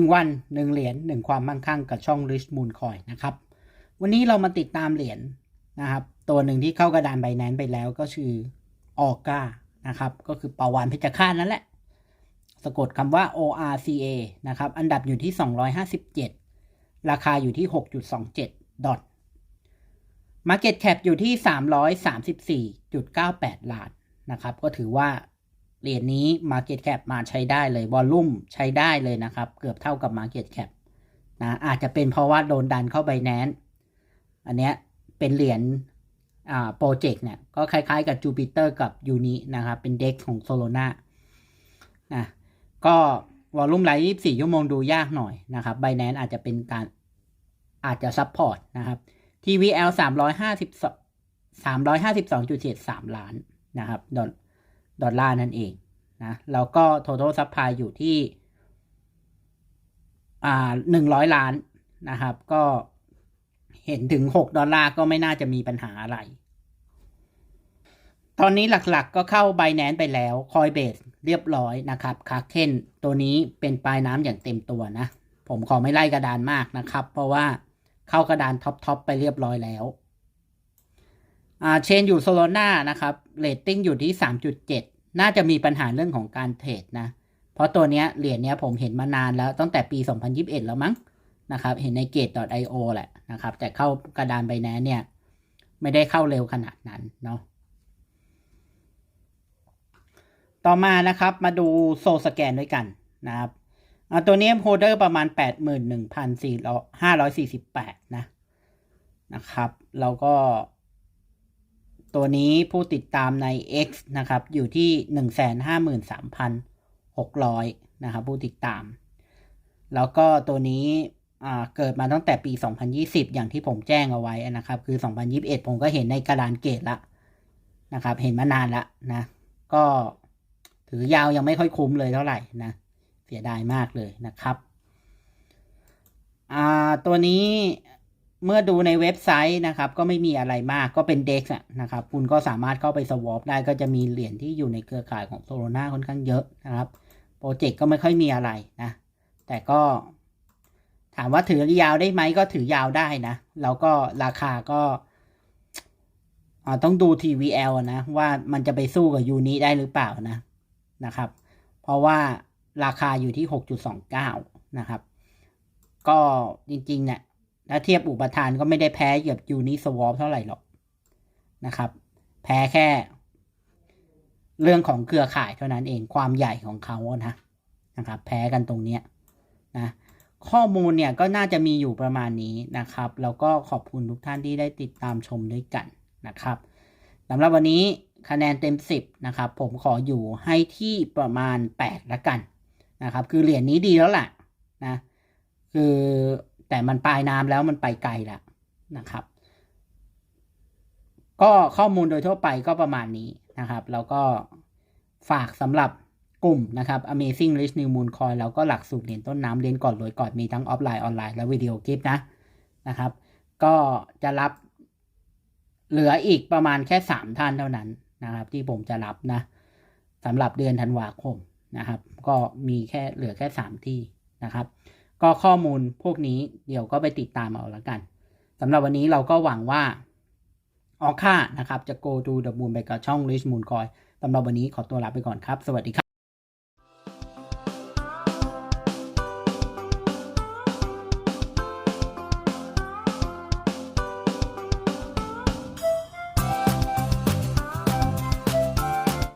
หนึ่งวันหนึ่งเหรียญหนึ่งความมั่งคั่งกับช่อง Rich Moon Coin นะครับ วันนี้เรามาติดตามเหรียญนะครับ ตัวหนึ่งที่เข้ากระดานไบแนนไปแล้วก็คือออก้านะครับ ก็คือปาวานเพชรฆาตนั่นแหละ สะกดคำว่า ORCA นะครับ อันดับอยู่ที่ 257 ราคาอยู่ที่ 6.27 ดอท Market Cap อยู่ที่ 334.98 ล้านนะครับ ก็ถือว่า เหรียญนี้ Market Cap มาใช้ได้เลยวอลลุ่มใช้ได้เลยนะครับ เกือบเท่ากับ Market Cap นะอาจจะเป็นเพราะว่าโดนดันเข้าไปแนนอันเนี้ยเป็นเหรียญอ่าโปรเจกต์เนี่ยก็คล้ายๆกับ Jupiter กับ Uni นะครับ เป็นเด็กของ Solana นะก็วอลลุ่มไลฟ์24 ชั่วโมงดูยากหน่อยนะครับ b บ n a n c e อาจจะเป็นการอาจจะซับพอร์ตนะครับ TVL 350 352.73 ล้านนะครับดอล ดอลลาร์นั่นเองนะแล้วก็ total supply อยู่ที่อ่า100ล้านนะครับ ก็เห็นถึง 6 ดอลลาร์ก็ไม่น่าจะมีปัญหาอะไร ตอนนี้หลักๆก็เข้า b บ n a n c e ไปแล้ว Coinbase เรียบร้อยนะครับคาเคนตัวนี้เป็นปลายน้ำอย่างเต็มตัวนะ ผมขอไม่ไล่กระดานมากนะครับ เพราะว่าเข้ากระดานท็อปทอปไปเรียบร้อยแล้ว อ่าเชนอยู่โซโลนานะครับเรตติ้งอยู่ที่ 3.7 น่าจะมีปัญหาเรื่องของการเทรดนะ เพราะตัวเนี้ยเหรียญเนี้ยผมเห็นมานานแล้วตั้งแต่ปี 2021 แล้วมั้งนะครับ เห็นในเกต .io แหละนะครับ แต่เข้ากระดานใบแนเนี่ย ไม่ได้เข้าเร็วขนาดนั้นเนาะต่อมานะครับมาดูโซสแกนด้วยกันนะครับตัวนี้โฮเดอร์ประมาณ 81,548 นะนะครับ แล้วก็ ตัวนี้ผู้ติดตามใน X นะครับ อยู่ที่ 153,600 นะครับ ผู้ติดตาม แล้วก็ตัวนี้เกิดมาตั้งแต่ปี 2020 อย่างที่ผมแจ้งเอาไว้นะครับ คือ 2021 ผมก็เห็นในกระดานเกตละนะครับ เห็นมานานละนะ ก็ถือยาวยังไม่ค่อยคุ้มเลยเท่าไหร่นะ เสียดายมากเลยนะครับ ตัวนี้ เมื่อดูในเว็บไซต์นะครับ ก็ไม่มีอะไรมากก็เป็นเด็กนะครับ คุณก็สามารถเข้าไปสวอปได้ก็จะมีเหรียญที่อยู่ในเครือข่ายของโซโลนาค่อนข้างเยอะนะครับโปรเจกต์ก็ไม่ค่อยมีอะไรนะ แต่ก็ถามว่าถือยาวได้ไหมก็ถือยาวได้นะ แล้วก็ราคาก็ต้องดู TVL นะว่ามันจะไปสู้กับยูนิได้หรือเปล่านะนะครับ เพราะว่าราคาอยู่ที่ 6.29 นะครับ ก็จริงๆเนี่ย ถ้าเทียบอุปทานก็ไม่ได้แพ้เหยบยูนิสวอปเท่าไหร่หรอกนะครับ แพ้แค่ เรื่องของเครือข่ายเท่านั้นเองความใหญ่ของเขานะนะครับ แพ้กันตรงเนี้ยนะข้อมูลเนี่ยก็น่าจะมีอยู่ประมาณนี้นะครับ แล้วก็ขอบคุณทุกท่านที่ได้ติดตามชมด้วยกันนะครับสำหรับวันนี้คะแนนเต็ม 10นะครับผมขออยู่ให้ที่ประมาณ 8 ละกันนะครับ คือเหรียญนี้ดีแล้วแหละนะคือ แต่มันปลายน้ำแล้วมันไปไกลแล้วนะครับ ก็ข้อมูลโดยทั่วไปก็ประมาณนี้นะครับ แล้วก็ฝากสำหรับกลุ่มนะครับ Amazing Rich New Moon Coin แล้วก็หลักสูตรเหรียญต้นน้ำเรียนก่อนรวยก่อนมีทั้งออฟไลน์ออนไลน์และวิดีโอคลิปนะนะครับ ก็จะรับเหลืออีกประมาณแค่สามท่านเท่านั้นนะครับ ที่ผมจะรับนะสำหรับเดือนธันวาคมนะครับ ก็มีแค่เหลือแค่สามที่นะครับ ก็ข้อมูลพวกนี้เดี๋ยวก็ไปติดตามเอาละกันสำหรับวันนี้เราก็หวังว่าออค่านะครับ จะ go to the moon ไปกับช่อง Rich Moon Coin สำหรับวันนี้ขอตัวลาไปก่อนครับ สวัสดีครับ